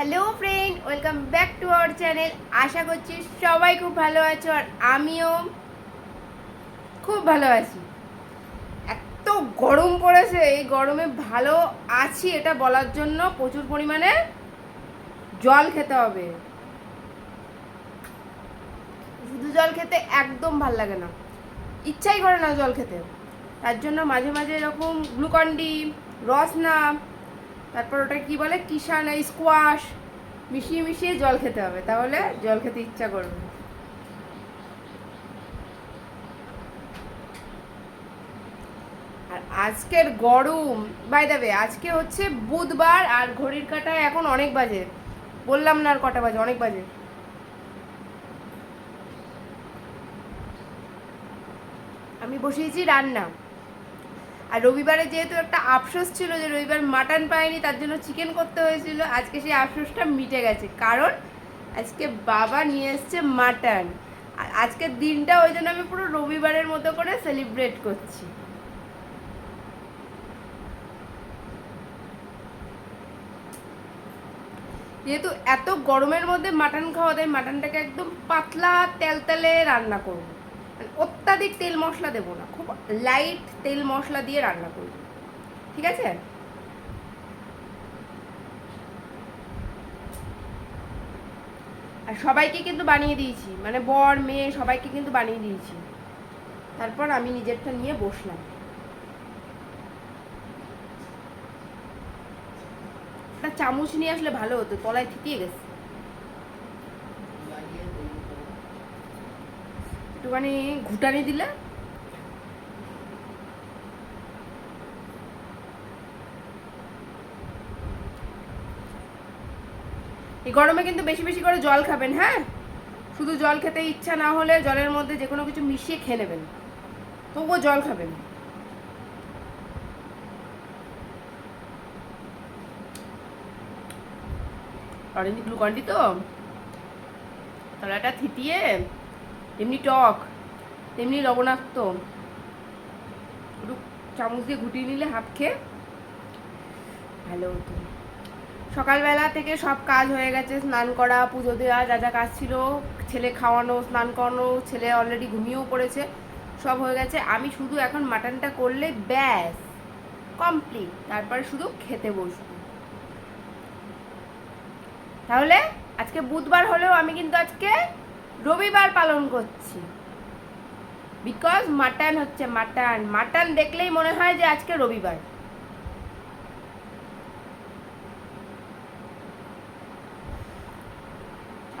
Hello friend welcome back to our channel আশা করছি সবাই খুব ভালো আছো আর আমিও খুব ভালো আছি। এত গরম পড়েছে, এই গরমে ভালো আছি এটা বলার জন্য প্রচুর পরিমাণে জল খেতে হবে। শুধু জল খেতে একদম ভালো লাগে না। ইচ্ছাই করে না জল খেতে। তার জন্য মাঝে মাঝে এরকম গ্লুকন্ডি রসনা তারপর ওটা কি বলে? কিষান স্কোয়াশ মিশিয়ে মিশিয়ে জল খেতে হবে। তাহলে জল খেতে ইচ্ছা করবে আর আজকের গরম বাই দেবে আজকে হচ্ছে বুধবার আর ঘড়ির কাটায় এখন অনেক বাজে। বললাম না আর কটা বাজে, অনেক বাজে। আমি বসিয়েছি রান্না। আর রবিবারে যেহেতু একটা আফসোস ছিল যে রবিবার মাটন পাইনি তার জন্য চিকেন করতে হয়েছিল, আজকে সেই আফসোসটা মিটে গেছে। কারণ আজকে বাবা নিয়ে এসছে মাটন। আজকের দিনটা ওই জন্য আমি পুরো রবিবারের মতো করে সেলিব্রেট করছি। যেহেতু এত গরমের মধ্যে মাটন খাওয়া, তাই মাটনটাকে একদম পাতলা তেলতেলে রান্না করব। মানে অত্যাধিক তেল মশলা দেবো না, খুব লাইট তেল মশলা দিয়ে রান্না করব। ঠিক আছে? আর সবাইকে কিন্তু বানিয়ে দিয়েছি মানে বর, মেয়ে, সবাইকে কিন্তু বানিয়ে দিয়েছি। তারপর আমি নিজেরটা নিয়ে বসলাম। একটা চামচ নিয়ে আসলে ভালো হতো, তলায় থিতিয়ে গেছে। একটুখানি ঘুটানি দিলে? এই গরমে কিন্তু বেশি বেশি করে জল খাবেন হ্যাঁ? শুধু জল খেতে ইচ্ছা না হলে জলের মধ্যে যে কোনো কিছু মিশিয়ে খেয়ে নেবেন। তবুও জল খাবেন। অরেঞ্জ গ্লুকন্ডি তো? তলাটা থিতিয়ে এমনি টক, তেমনি লবণাক্ত। একটু চামচ দিয়ে ঘুটিয়ে নিলে হাত খেয়ে ভালো হতো। সকালবেলা থেকে সব কাজ হয়ে গেছে, স্নান করা, পুজো দেওয়া, যা যা কাজ ছিল, ছেলে খাওয়ানো, স্নান করানো, ছেলে অলরেডি ঘুমিয়েও পড়েছে, সব হয়ে গেছে। আমি শুধু এখন মাটনটা করলে ব্যাস কমপ্লিট তারপরে শুধু খেতে বসবো। তাহলে আজকে বুধবার হলেও আমি কিন্তু আজকে রবিবার পালন করছি। বিকজ মাটন হচ্ছে মাটন মাটন দেখলেই মনে হয় যে আজকে রবিবার।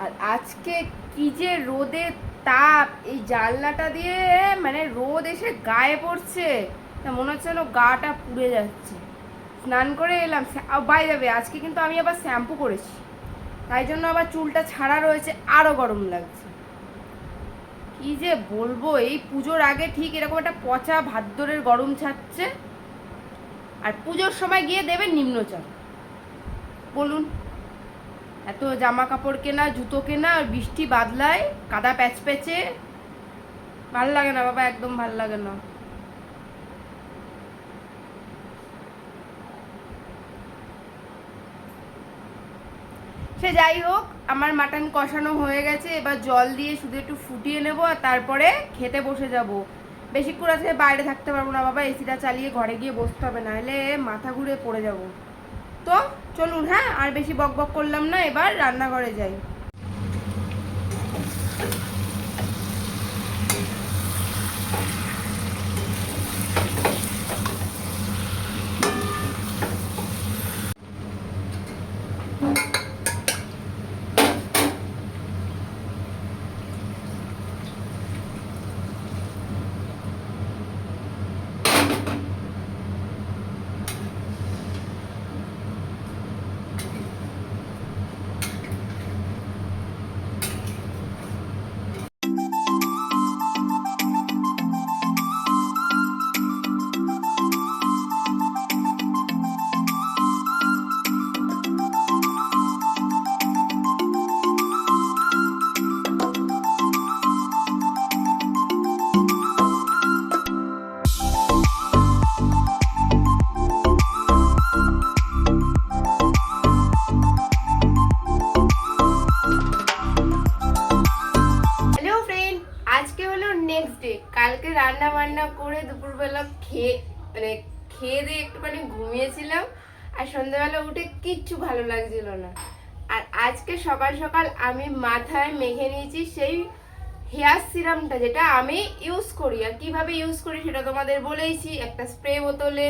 আর আজকে কি যে রোদে তাপ, এই জানলাটা দিয়ে মানে রোদ এসে গায়ে পড়ছে। তা মনে হচ্ছে যেন গাটা পুড়ে যাচ্ছে। স্নান করে এলাম। বাই যাবে আজকে কিন্তু আমি আবার শ্যাম্পু করেছি। তাই জন্য আবার চুলটা ছাড়া রয়েছে আরও গরম লাগছে। কি যে বলব, এই পুজোর আগে ঠিক এরকম একটা পচা ভাদ্রের গরম ছাড়ছে। আর পুজোর সময় গিয়ে দেবেন নিম্নচাপ। বলুন, এত জামা কাপড় কেনা, জুতো কেনা, আর বৃষ্টি বাদলায়, কাদা প্যাচ প্যাচে ভালো লাগে না বাবা, একদম ভালো লাগে না। সে যাই হোক, আমার মাটন কষানো হয়ে গেছে। এবার জল দিয়ে শুধু একটু ফুটিয়ে নেব আর তারপরে খেতে বসে যাব। বেশিক্ষণ আজকে বাইরে থাকতে পারব না বাবা এসিটা চালিয়ে ঘরে গিয়ে বসতে হবে না হলে মাথা ঘুরে পড়ে যাব। তো চলুন হ্যাঁ আর বেশি বক বক করলাম না, এবার রান্নাঘরে যাই। আজকে হলো নেক্সট ডে কালকে রান্না বান্না করে দুপুরবেলা খেয়ে মানে খেয়ে দিয়ে একটুখানি ঘুমিয়েছিলাম, আর সন্ধ্যাবেলা উঠে কিচ্ছু ভালো লাগছিল না। আর আজকে সকাল সকাল আমি মাথায় মেখে নিয়েছি সেই হেয়ার সিরামটা, যেটা আমি ইউজ করি। আর কীভাবে ইউজ করি সেটা তোমাদের বলেইছি। একটা স্প্রে বোতলে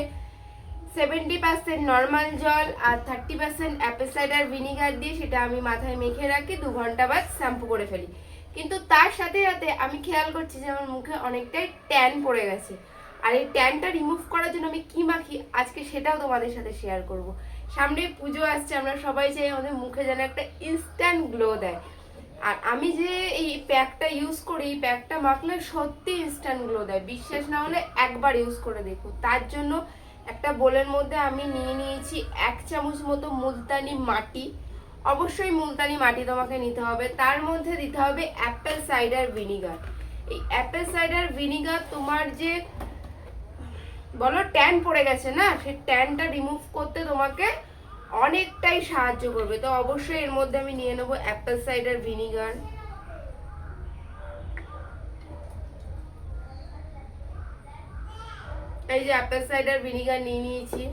সেভেন্টি পার্সেন্ট নর্মাল জল আর থার্টি পার্সেন্ট অ্যাপেসাইড আর ভিনিগার দিয়ে সেটা আমি মাথায় মেখে রাখি, দু ঘণ্টা বাদ শ্যাম্পু করে ফেলি। কিন্তু তার সাথে সাথে আমি খেয়াল করছি যে আমার মুখে অনেকটাই ট্যান পড়ে গেছে। আর এই ট্যানটা রিমুভ করার জন্য আমি কি মাখি? আজকে সেটাও তোমাদের সাথে শেয়ার করব। সামনে পুজো আসছে, আমরা সবাই চাই আমাদের মুখে যেন একটা ইনস্ট্যান্ট গ্লো দেয়। আর আমি যে এই প্যাকটা ইউজ করি, এই প্যাকটা মাখলে সত্যি ইনস্ট্যান্ট গ্লো দেয়। বিশ্বাস না হলে একবার ইউজ করে দেখো তার জন্য একটা বোলের মধ্যে আমি নিয়ে নিয়েছি এক চামচ মতো মুলতানি মাটি। অবশ্যই মুলতানি মাটি তোমাকে নিতে হবে। তার মধ্যে দিতে হবে অ্যাপেল সাইডার ভিনিগার এই অ্যাপেল সাইডার ভিনিগার তোমার যে, বলো ট্যান পড়ে গেছে না? সেই ট্যানটা রিমুভ করতে তোমাকে অনেকটাই সাহায্য করবে। তো অবশ্যই এর মধ্যে আমি নিয়ে নেব অ্যাপেল সাইডার ভিনিগার এই যে অ্যাপেল সাইডার ভিনিগার নিয়ে নিয়েছি।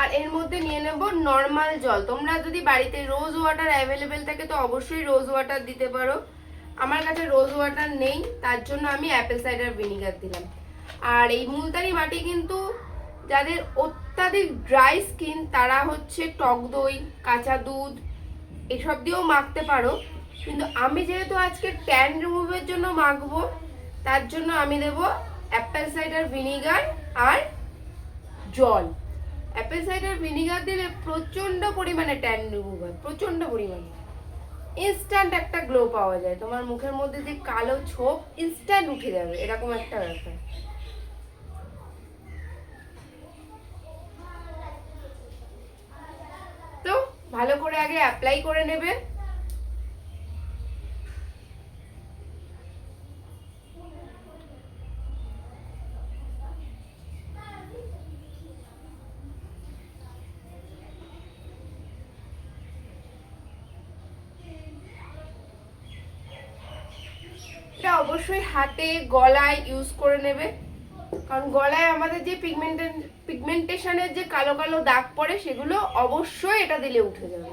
আর এর মধ্যে নিয়ে নেব নর্মাল জল। তোমরা যদি বাড়িতে রোজ ওয়াটার অ্যাভেলেবেল থাকে, তো অবশ্যই রোজ ওয়াটার দিতে পারো। আমার কাছে রোজ ওয়াটার নেই, তার জন্য আমি অ্যাপেল সাইডার ভিনিগার দিলাম। আর এই মুলতানি মাটি কিন্তু যাদের অত্যাধিক ড্রাই স্কিন তারা হচ্ছে টক দই, কাঁচা দুধ, এসব দিয়েও মাখতে পারো। কিন্তু আমি যেহেতু আজকে ট্যান রিমুভের জন্য মাখবো, তার জন্য আমি দেব অ্যাপেল সাইডার ভিনিগার আর জল। অ্যাপেল সাইডার ভিনিগার দিলে প্রচণ্ড পরিমাণে ট্যান রিমুভ হয় প্রচণ্ড পরিমাণে। ইনস্ট্যান্ট একটা গ্লো পাওয়া যায়, তোমার মুখের মধ্যে যে কালো ছোপ ইনস্ট্যান্ট উঠে যাবে, এরকম একটা ব্যাপার। তো ভালো করে আগে অ্যাপ্লাই করে নেবে। এটা অবশ্যই হাতে গলায় ইউজ করে নেবে। কারণ গলায় আমাদের যে পিগমেন্টে পিগমেন্টেশনের যে কালো কালো দাগ পড়ে, সেগুলো অবশ্যই এটা দিলে উঠে যাবে।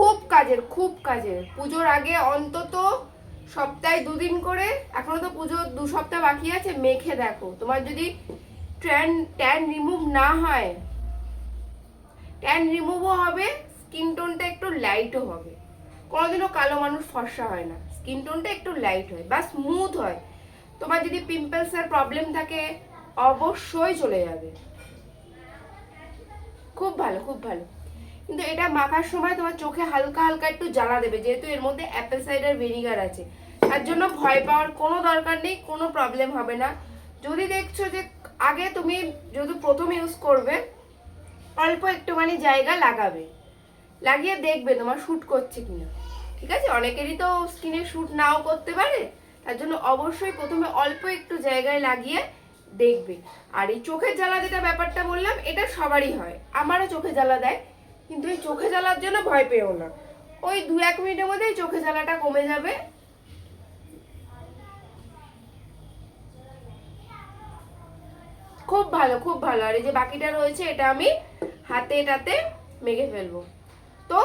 খুব কাজের খুব কাজের। পুজোর আগে অন্তত সপ্তাহে দুদিন করে, এখনও তো পুজো দু সপ্তাহ বাকি আছে, মেখে দেখো। তোমার যদি ট্যান ট্যান রিমুভ না হয় ট্যান রিমুভও হবে স্কিন টোনটা একটু লাইটও হবে। কোনোদিনও কালো মানুষ ফর্সা হয় না। স্কিন টোনটা একটু লাইট হয়, বা স্মুথ হয়। তোমার যদি পিম্পলসের প্রবলেম থাকে, অবশ্যই চলে যাবে। খুব ভালো খুব ভালো। কিন্তু এটা মাখার সময় তোমার চোখে হালকা হালকা একটু জ্বালা দেবে, যেহেতু এর মধ্যে অ্যাপেল সাইডার ভিনিগার আছে। তার জন্য ভয় পাওয়ার কোনো দরকার নেই, কোনো প্রবলেম হবে না। যদি দেখছ যে আগে তুমি যদি প্রথম ইউজ করবে, অল্প একটুখানি জায়গা লাগাবে। লাগিয়ে দেখবে তোমার শ্যুট করছে কিনা। ঠিক আছে? অনেকেরই তো স্কিনে শ্যুট নাও করতে পারে। তার জন্য অবশ্যই প্রথমে অল্প একটু জায়গায় লাগিয়ে দেখবে। আর এই চোখের জ্বালা যেটা ব্যাপারটা বললাম, এটা সবারই হয়। আমারও চোখে জ্বালা দেয়। কিন্তু এই চোখে জ্বালার জন্য ভয় পেও না। ওই দু এক মিনিটের মধ্যেই চোখে জ্বালাটা কমে যাবে। খুব ভালো খুব ভালো। আর এই যে বাকিটা রয়েছে, এটা আমি হাতে এটাতে মেখে ফেলব। তো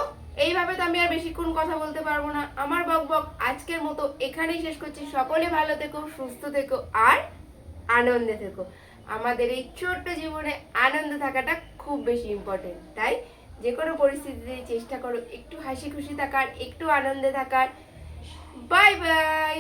এইভাবে তো আমি আর বেশিক্ষণ কথা বলতে পারব না। আমার বক বক আজকের মতো এখানেই শেষ করছি। সকলে ভালো থেকো, সুস্থ থেকো আর আনন্দে থেকো। আমাদের এই ছোট্ট জীবনে আনন্দ থাকাটা খুব বেশি ইম্পর্টেন্ট তাই যে কোনো পরিস্থিতিতে চেষ্টা করো একটু হাসি খুশি থাকার একটু আনন্দে থাকার। Bye bye